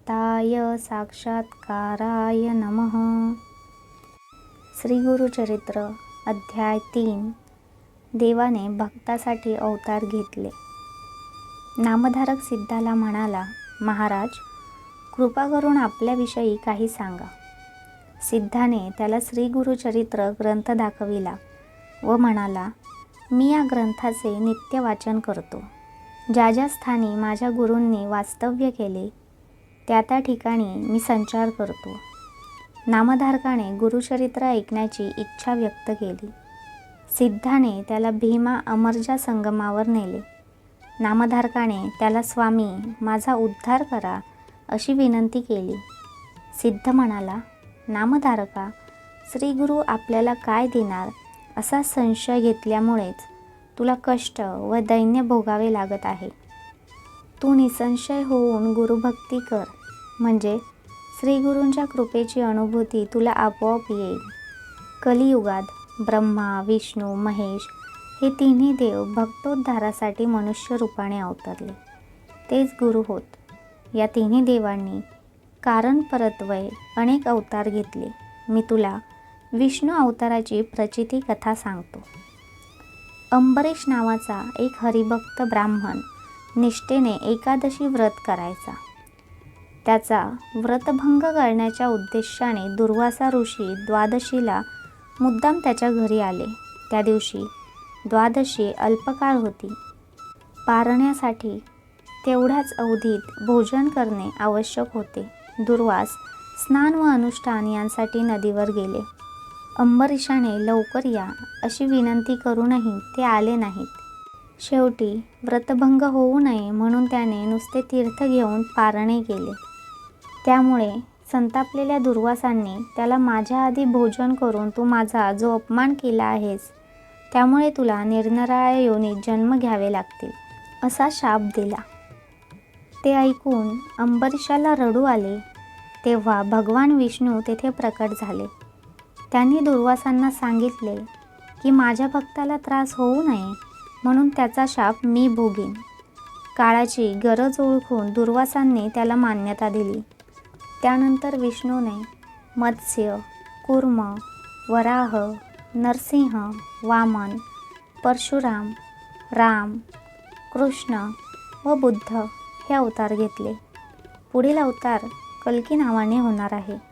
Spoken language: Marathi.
चित्ताय साक्षात्काराय नमः. श्री गुरुचरित्र अध्याय तीन. देवाने भक्तासाठी अवतार घेतले. नामधारक सिद्धाला म्हणाला महाराज कृपा करून आपल्याविषयी काही सांगा. सिद्धाने त्याला श्रीगुरुचरित्र ग्रंथ दाखविला व म्हणाला मी या ग्रंथाचे नित्य वाचन करतो. ज्या ज्या स्थानी माझ्या गुरूंनी वास्तव्य केले त्या त्या ठिकाणी मी संचार करतो. नामधारकाने गुरुचरित्र ऐकण्याची इच्छा व्यक्त केली. सिद्धाने त्याला भीमा अमरजा संगमावर नेले. नामधारकाने त्याला स्वामी माझा उद्धार करा अशी विनंती केली. सिद्ध म्हणाला नामधारका श्री गुरु आपल्याला काय देणार असा संशय घेतल्यामुळेच तुला कष्ट व दैन्य भोगावे लागत आहे. तू निसंशय होऊन गुरुभक्ती कर. म्हणजे श्रीगुरूंच्या कृपेची अनुभूती तुला आपोआप येईल. कलियुगात ब्रह्मा विष्णू महेश हे तिन्ही देव भक्तोद्धारासाठी मनुष्य रूपाने अवतरले. तेच गुरु होत. या तिन्ही देवांनी कारण परत्वय अनेक अवतार घेतले. मी तुला विष्णू अवताराची प्रचिती कथा सांगतो. अंबरीश नावाचा एक हरिभक्त ब्राह्मण निष्ठेने एकादशी व्रत करायचा. त्याचा व्रतभंग करण्याच्या उद्देशाने दुर्वासा ऋषी द्वादशीला मुद्दाम त्याच्या घरी आले. त्या दिवशी द्वादशी अल्पकाळ होती. पारण्यासाठी तेवढ्याच अवधीत भोजन करणे आवश्यक होते. दुर्वास स्नान व अनुष्ठान यांसाठी नदीवर गेले. अंबरीशाने लवकर या अशी विनंती करूनही ते आले नाहीत. शेवटी व्रतभंग होऊ नये म्हणून त्याने नुसते तीर्थ घेऊन पारणे केले. त्यामुळे संतापलेल्या दुर्वासांनी त्याला माझ्या आधी भोजन करून तू माझा जो अपमान केला आहेस त्यामुळे तुला निरनिराळ्या योनीत जन्म घ्यावे लागतील असा शाप दिला. ते ऐकून अंबरीशाला रडू आले. तेव्हा भगवान विष्णू तेथे प्रकट झाले. त्यांनी दुर्वासांना सांगितले की माझ्या भक्ताला त्रास होऊ नये म्हणून त्याचा शाप मी भोगीन. काळाची गरज ओळखून दुर्वासांनी त्याला मान्यता दिली. त्यानंतर विष्णूने मत्स्य कूर्म वराह नरसिंह वामन परशुराम राम कृष्ण व बुद्ध हे अवतार घेतले. पुढील अवतार कल्की नावाने होणार आहे.